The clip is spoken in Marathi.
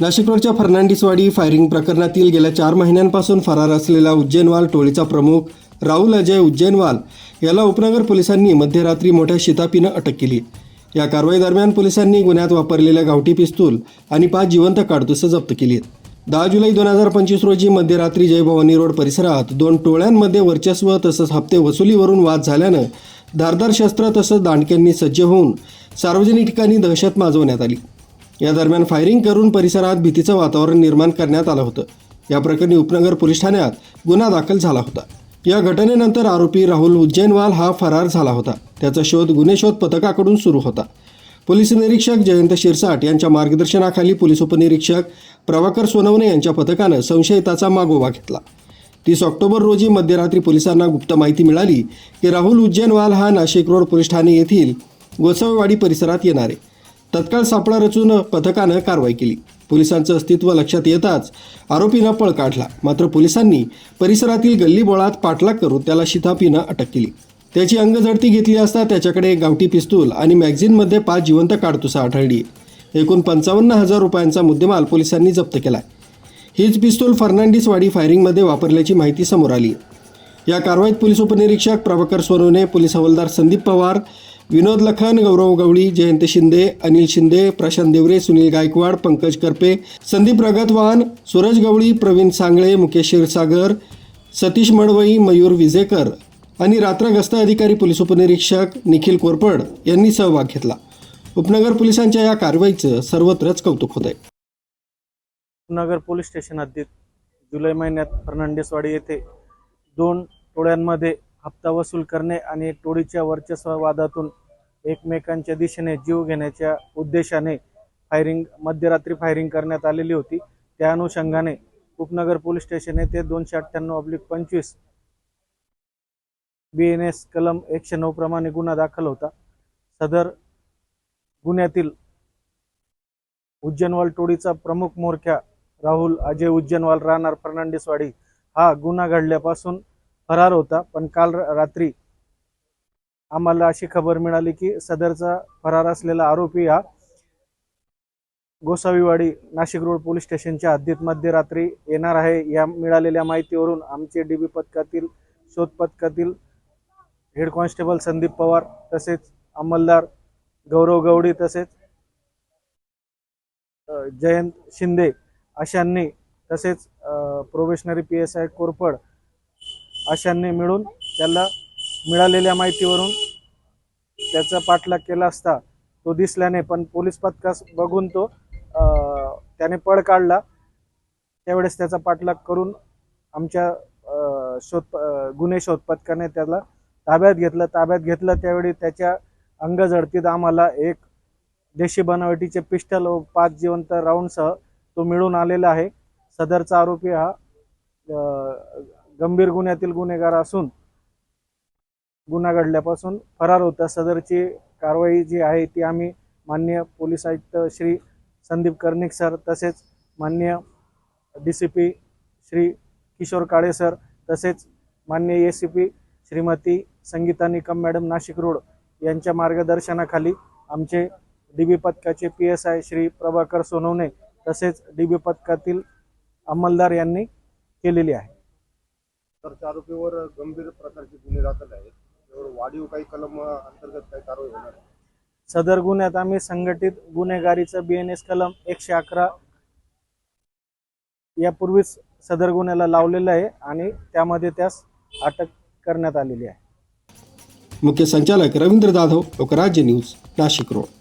नाशिकवरच्या फर्नांडिसवाडी फायरिंग प्रकरणातील गेल्या चार महिन्यांपासून फरार असलेला उज्जैनवाल टोळीचा प्रमुख राहुल अजय उज्जैनवाल याला उपनगर पोलिसांनी मध्यरात्री मोठ्या शितापीनं अटक केली. या कारवाई दरम्यान पोलिसांनी गुन्ह्यात वापरलेल्या गावठी पिस्तूल आणि पाच जिवंत काडतुसं जप्त केली आहेत दहा जुलै दोन हजार पंचवीस रोजी मध्यरात्री जयभवानी रोड परिसरात दोन टोळ्यांमध्ये वर्चस्व तसंच हप्ते वसुलीवरून वाद झाल्यानं धारदार शस्त्र तसंच दांडक्यांनी सज्ज होऊन सार्वजनिक ठिकाणी दहशत माजवण्यात आली. या दरम्यान फायरिंग करून परिसरात भीतीचं वातावरण निर्माण करण्यात आलं होतं. या प्रकरणी उपनगर पोलीस ठाण्यात गुन्हा दाखल झाला होता. या घटनेनंतर आरोपी राहुल उज्जैनवाल हा फरार झाला होता. त्याचा शोध गुन्हे शोध पथकाकडून सुरू होता. पोलीस निरीक्षक जयंत शिरसाट यांच्या मार्गदर्शनाखाली पोलीस उपनिरीक्षक प्रभाकर सोनवणे यांच्या पथकानं संशयिताचा मागोवा घेतला. तीस ऑक्टोबर रोजी मध्यरात्री पोलिसांना गुप्त माहिती मिळाली की राहुल उज्जैनवाल हा नाशिक रोड पोलीस ठाणे येथील गोसावेवाडी परिसरात येणार आहे. तत्काळ सापळा रचून पथकानं कारवाई केली. पोलिसांचं अस्तित्व लक्षात येताच आरोपीनं पळ काढला. मात्र पोलिसांनी परिसरातील गल्लीबोळात पाठलाग करून त्याला शितापीनं अटक केली. त्याची अंगझडती घेतली असता त्याच्याकडे गावठी पिस्तूल आणि मॅगझिनमध्ये पाच जिवंत काडतुसं आढळली. एकूण पंचावन्न हजार रुपयांचा मुद्देमाल पोलिसांनी जप्त केला हीच पिस्तूल फर्नांडिसवाडी फायरिंगमध्ये वापरल्याची माहिती समोर आली. या कारवाईत पोलीस उपनिरीक्षक प्रभाकर सोनवणे पोलीस हवालदार संदीप पवार विनोद लखन गौरव गवळी जयंत शिंदे अनिल शिंदे प्रशांत देवरे सुनील गायकवाड पंकज करपे संदीप रगतवान सूरज गवळी प्रवीण सांगळे मुकेश क्षीरसागर सतीश मडवई मयूर विजेकर आणि रात्र गस्त अधिकारी पोलीस उपनिरीक्षक निखिल कोरपड यांनी सहभाग घेतला. उपनगर पोलिसांच्या या कारवाईचं सर्वत्रच कौतुक होत आहे उपनगर पोलीस स्टेशन हद्दीत जुलै महिन्यात फर्नांडिसवाडी येथे दोन टोळ्यांमध्ये हप्ता वसूल करणे आणि टोळीच्या वर्चस्व वादातून एकमेकांच्या दिशेने जीव घेण्याच्या उद्देशाने फायरिंग मध्यरात्री फायरिंग करण्यात आलेली होती. त्या अनुषंगाने उपनगर पोलीस स्टेशन येथे दोनशे अठ्ठ्याण्णव अब्लिक पंचवीस बी एन एस कलम एकशे नऊ प्रमाणे गुन्हा दाखल होता. सदर गुन्ह्यातील उज्जैनवाल टोळीचा प्रमुख मोरख्या राहुल अजय उज्जैनवाल राहणार फर्नांडिसवाडी हा गुन्हा घडल्यापासून फरार होता. पण काल रात्री आम्हाला अशी खबर मिळाली की सदरचा फरार असलेला आरोपी हा गोसावीवाडी नाशिक रोड पोलीस स्टेशनच्या हद्दीत मध्यरात्री येणार आहे. या मिळालेल्या माहितीवरून आमचे डीबी पथकातील शोध पथकातील हेड कॉन्स्टेबल संदीप पवार तसेच अंमलदार गौरव गवडी तसेच जयंत शिंदे अशांनी तसेच probationary P S I Korpad अशांनी मिळून त्याला मिळालेल्या माहितीवरून त्याचा पाठलाग केला असता तो दिसल्याने पण पोलीस पथकास बघून तो त्याने पळ काढला. त्यावेळेस त्याचा पाठलाग करून आमच्या शोध गुन्हे शोध पथकाने त्याला ताब्यात घेतलं. ताब्यात घेतलं त्यावेळी त्याच्या अंगझडतीत आम्हाला एक देशी बनावटीचे पिस्टल व पाच जिवंत राऊंडसह तो मिळून आलेला आहे. सदरचा आरोपी हा गंभीर गुन्ह्यातील गुन्हेगार असून गुन्हा घडल्यापासून फरार होता सदरची कारवाई जी आहे ती आम्ही मान्य पोलीस आयुक्त श्री संदीप कर्णिक सर तसेच मान्य D C P Shri Kishor Kale sir तसेच मान्य A C P Shrimati Sangeeta Nikam madam Nashik Road यांच्या मार्गदर्शनाखाली आमचे डी बी पथकाचे P S I Shri Prabhakar Sonawane तसेच डी बी पथकातील अंमलदार यांनी केलेली आहे. तर त्या आरोपीवर गंभीर प्रकारचे गुन्हे दाखल आहेत. वाढीव काही कलम अंतर्गत काही कारवाई होणार आहे? सदर गुन्ह्यात आम्ही संघटित गुन्हेगारीचं बी एन एस कलम एकशे अकरा यापूर्वीच सदर गुन्ह्याला लावलेलं आहे आणि त्यामध्ये त्यास अटक करण्यात आलेली आहे. मुख्य संचालक रवींद्र जाधव लोकराज्य न्यूज नाशिक रोड.